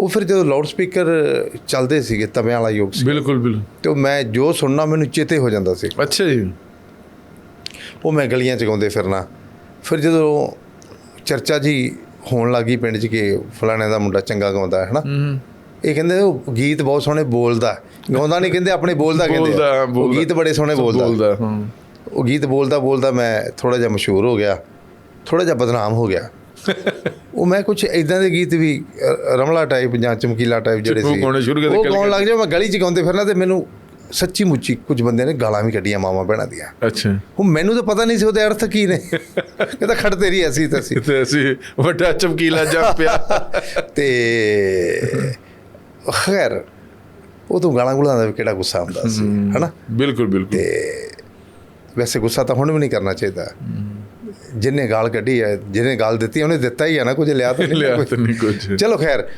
ਉਹ ਫਿਰ ਜਦੋਂ ਲਾਊਡ ਸਪੀਕਰ ਚੱਲਦੇ ਸੀਗੇ ਤਵਿਆਂ ਵਾਲਾ ਯੁੱਗ ਸੀ। ਬਿਲਕੁਲ ਬਿਲਕੁਲ। ਤੇ ਉਹ ਮੈਂ ਜੋ ਸੁਣਨਾ ਮੈਨੂੰ ਚੇਤੇ ਹੋ ਜਾਂਦਾ ਸੀ। ਅੱਛਾ ਜੀ। ਉਹ ਮੈਂ ਗਲੀਆਂ ਚ ਗਾਉਂਦੇ ਫਿਰਨਾ। ਫਿਰ ਜਦੋਂ ਚਰਚਾ ਜੀ ਹੋਣ ਲੱਗੀ ਪਿੰਡ 'ਚ ਕਿ ਫਲਾਣੇ ਦਾ ਮੁੰਡਾ ਚੰਗਾ ਗਾਉਂਦਾ ਹੈ ਹਨਾ? ਇਹ ਕਹਿੰਦੇ ਉਹ ਗੀਤ ਬਹੁਤ ਸੋਹਣੇ ਬੋਲਦਾ। ਗਾਉਂਦਾ ਨਹੀਂ ਕਹਿੰਦੇ ਆਪਣੇ ਬੋਲਦਾ ਕਹਿੰਦੇ। ਉਹ। ਗੀਤ ਬੜੇ ਸੋਹਣੇ ਬੋਲਦਾ। ਬੋਲਦਾ। ਹਾਂ ਉਹ ਗੀਤ ਬੋਲਦਾ ਬੋਲਦਾ ਮੈਂ ਥੋੜਾ ਜਿਹਾ ਮਸ਼ਹੂਰ ਹੋ ਗਿਆ। ਥੋੜਾ ਜਿਹਾ ਬਦਨਾਮ ਹੋ ਗਿਆ। ਉਹ ਮੈਂ ਕੁਝ ਇਦਾਂ ਦੇ ਗੀਤ ਵੀ ਰਮਲਾ ਟਾਈਪ ਜਾਂ ਚਮਕੀਲਾ ਟਾਈਪ ਜਿਹੜੇ ਉਹ ਸੀ। ਗਾਉਣੇ ਸ਼ੁਰੂ ਕਰ ਉਹ ਗਾਉਣ ਲੱਗ ਜਾ ਮੈਂ ਗਲੀ 'ਚ ਗਾਉਂਦੇ ਫਿਰਨਾ ਤੇ ਮੈਨੂੰ ਸੱਚੀ ਮੁੱਚੀ ਕੁਝ ਬੰਦਿਆਂ ਨੇ ਗਾਲਾਂ ਵੀ ਕੱਢੀਆਂ ਮਾਮਾ ਭੈਣਾਂ ਦੀਆਂ। ਅੱਛਾ। ਉਹ ਮੈਨੂੰ ਤਾਂ ਪਤਾ ਨਹੀਂ ਸੀ ਉਹਦੇ ਅਰਥ ਕੀ ਨੇ। ਕਹਿੰਦਾ ਖੜ ਤੇਰੀ ਐਸੀ ਤਸੀ ਤੇ ਅਸੀਂ ਵੱਡਾ ਚਮਕੀਲਾ ਜੰਮ ਪਿਆ। ਤੇ ਖੈਰ ਉਹ ਤੋਂ ਗਾਲਾਂ ਗੁਲਾਂ ਦਾ ਵੀ ਕਿਹੜਾ ਗੁੱਸਾ ਹੁੰਦਾ ਸੀ ਹਨਾ? ਬਿਲਕੁਲ ਬਿਲਕੁਲ। ਵੈਸੇ ਗੁੱਸਾ ਤਾਂ ਹੁਣ ਵੀ ਨਹੀਂ ਕਰਨਾ ਚਾਹੀਦਾ। ਜਿੰਨੇ ਗਾਲ ਕੱਢੀ ਹੈ ਜਿਹਨੇ ਗਾਲ ਦਿੱਤੀ ਉਹਨੇ ਦਿੱਤਾ ਹੀ ਹੈ ਨਾ ਕੁਝ ਲਿਆ ਤਾਂ ਨਹੀਂ ਲਿਆ ਕੁਝ। ਤਾਂ ਨਹੀਂ ਕੁਝ ਚਲੋ ਖੈਰ